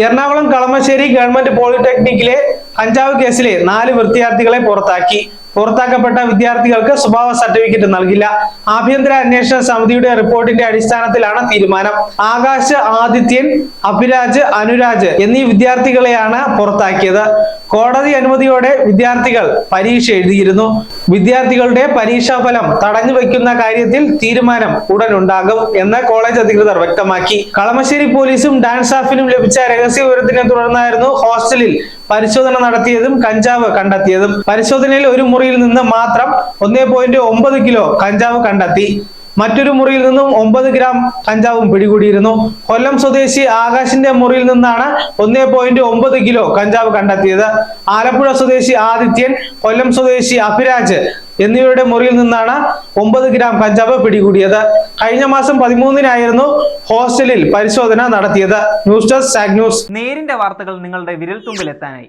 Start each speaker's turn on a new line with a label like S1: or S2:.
S1: Ernakulam Kalamassery government പോളിടെക്നിക്കിലെ കഞ്ചാവ് കേസിലെ നാല് വിദ്യാർത്ഥികളെ പുറത്താക്കി. പുറത്താക്കപ്പെട്ട വിദ്യാർത്ഥികൾക്ക് സ്വഭാവ സർട്ടിഫിക്കറ്റ് നൽകില്ല. ആഭ്യന്തര അന്വേഷണ സമിതിയുടെ റിപ്പോർട്ടിന്റെ അടിസ്ഥാനത്തിലാണ് തീരുമാനം. ആകാശ് ആദിത്യൻ അഭിരാജ് അനുരാജ് എന്നീ വിദ്യാർത്ഥികളെയാണ് പുറത്താക്കിയത്. കോടതി അനുമതിയോടെ വിദ്യാർത്ഥികൾ പരീക്ഷ എഴുതിയിരുന്നു. വിദ്യാർത്ഥികളുടെ പരീക്ഷാ ഫലം തടഞ്ഞു വെക്കുന്ന കാര്യത്തിൽ തീരുമാനം ഉടൻ ഉണ്ടാകും എന്ന് കോളേജ് അധികൃതർ വ്യക്തമാക്കി. കളമശ്ശേരി പോലീസും ഡാൻസ് സ്റ്റാഫിനും ലഭിച്ച രഹസ്യ വിവരത്തിനെ തുടർന്നായിരുന്നു ഹോസ്റ്റലിൽ പരിശോധന നടത്തിയതും കഞ്ചാവ് കണ്ടെത്തിയതും. പരിശോധനയിൽ ഒരു മുറിയിൽ നിന്ന് മാത്രം ഒന്നേ പോയിന്റ് ഒമ്പത് കിലോ കഞ്ചാവ് കണ്ടെത്തി. മറ്റൊരു മുറിയിൽ നിന്നും ഒമ്പത് ഗ്രാം കഞ്ചാവും പിടികൂടിയിരുന്നു. കൊല്ലം സ്വദേശി ആകാശിന്റെ മുറിയിൽ നിന്നാണ് ഒന്നേ പോയിന്റ് ഒമ്പത് കിലോ കഞ്ചാവ് കണ്ടെത്തിയത്. ആലപ്പുഴ സ്വദേശി ആദിത്യൻ കൊല്ലം സ്വദേശി അഭിരാജ് എന്നിവരുടെ മുറിയിൽ നിന്നാണ് ഒമ്പത് ഗ്രാം കഞ്ചാവ് പിടികൂടിയത്. കഴിഞ്ഞ മാസം പതിമൂന്നിനായിരുന്നു ഹോസ്റ്റലിൽ പരിശോധന നടത്തിയത്. News desk news.
S2: നേരിന്റെ വാർത്തകൾ നിങ്ങളുടെ വിരൽ എത്താനായി.